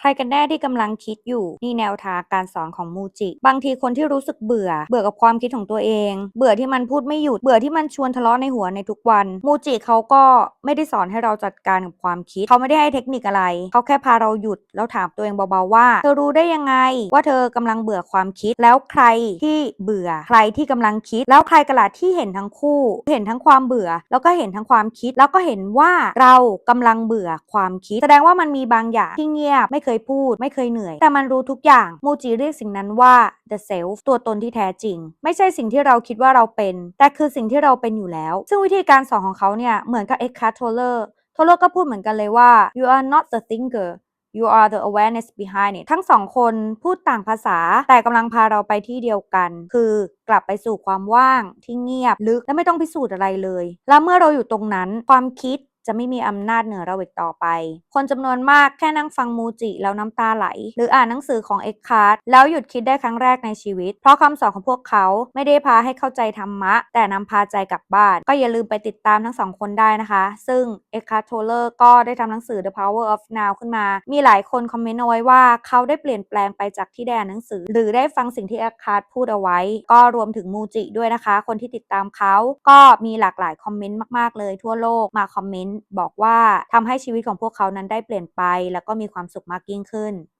ใครกันแน่ที่กำลังคิดอยู่นี่แนวทางการสอนของมูจิ บางทีคนที่รู้สึกเบื่อ เบื่อกับความคิดของตัวเอง เบื่อที่มันพูดไม่หยุด เบื่อที่มันชวนทะเลาะในหัวในทุกวัน มูจิเขาก็ไม่ได้สอนให้เราจัดการกับความคิด เขาไม่ได้ให้เทคนิคอะไร เขาแค่พาเราหยุดแล้วถามตัวเองเบาๆว่า เธอรู้ได้ยังไง ว่าเธอกำลังเบื่อความคิด แล้วใครที่เบื่อ ใครที่กำลังคิด แล้วใครกระลาที่เห็นทั้งคู่ เห็นทั้งความเบื่อ แล้วก็เห็นทั้งความคิด แล้วก็เห็นว่าเรากำลังเบื่อความคิด แสดงว่ามันมีบางอย่างที่เงียบไม่เคยพูด ไม่เคยเหนื่อย แต่มันรู้ทุกอย่างมูจิเรียกสิ่งนั้นว่า the self ตัวตนที่แท้จริง ไม่ใช่สิ่งที่เราคิดว่าเราเป็น แต่คือสิ่งที่เราเป็นอยู่แล้ว ซึ่งวิธีการสอนของเขาเนี่ยเหมือนกับ Eckhart Tolle Tolle ก็พูดเหมือนกันเลยว่า you are not the thinker You are the awareness behind it ทั้งสองคนพูดต่างภาษา แต่กำลังพาเราไปที่เดียวกัน คือกลับไปสู่ความว่างที่เงียบลึกและไม่ต้องพิสูจน์อะไรเลย แล้วเมื่อเราอยู่ตรงนั้น ความคิด จะไม่มีอำนาจเหนือเราอีกต่อไป คนจำนวนมากแค่นั่งฟังมูจิแล้วน้ำตาไหล หรืออ่านหนังสือของเอ็กคาร์ดแล้วหยุดคิดได้ครั้งแรกในชีวิต เพราะคำสอนของพวกเขาไม่ได้พาให้เข้าใจธรรมะ แต่นำพาใจกลับบ้าน ก็อย่าลืมไปติดตามทั้งสองคนได้นะคะ ซึ่งเอ็กคาร์ดโทเลอร์ก็ได้ทำหนังสือ The Power of Now ขึ้นมา มีหลายคนคอมเมนต์เอาไว้ว่าเขาได้เปลี่ยนแปลงไปจากที่ได้อ่านหนังสือ หรือได้ฟังสิ่งที่เอ็กคาร์ดพูดเอาไว้ ก็รวมถึงมูจิด้วยนะคะ คนที่ติดตามเขาก็มีหลากหลายคอมเมนต์มากๆเลยทั่วโลกมาคอมเมนต์บอกว่าทำให้ชีวิตของพวกเขานั้นได้เปลี่ยนไป แล้วก็มีความสุขมากยิ่งขึ้น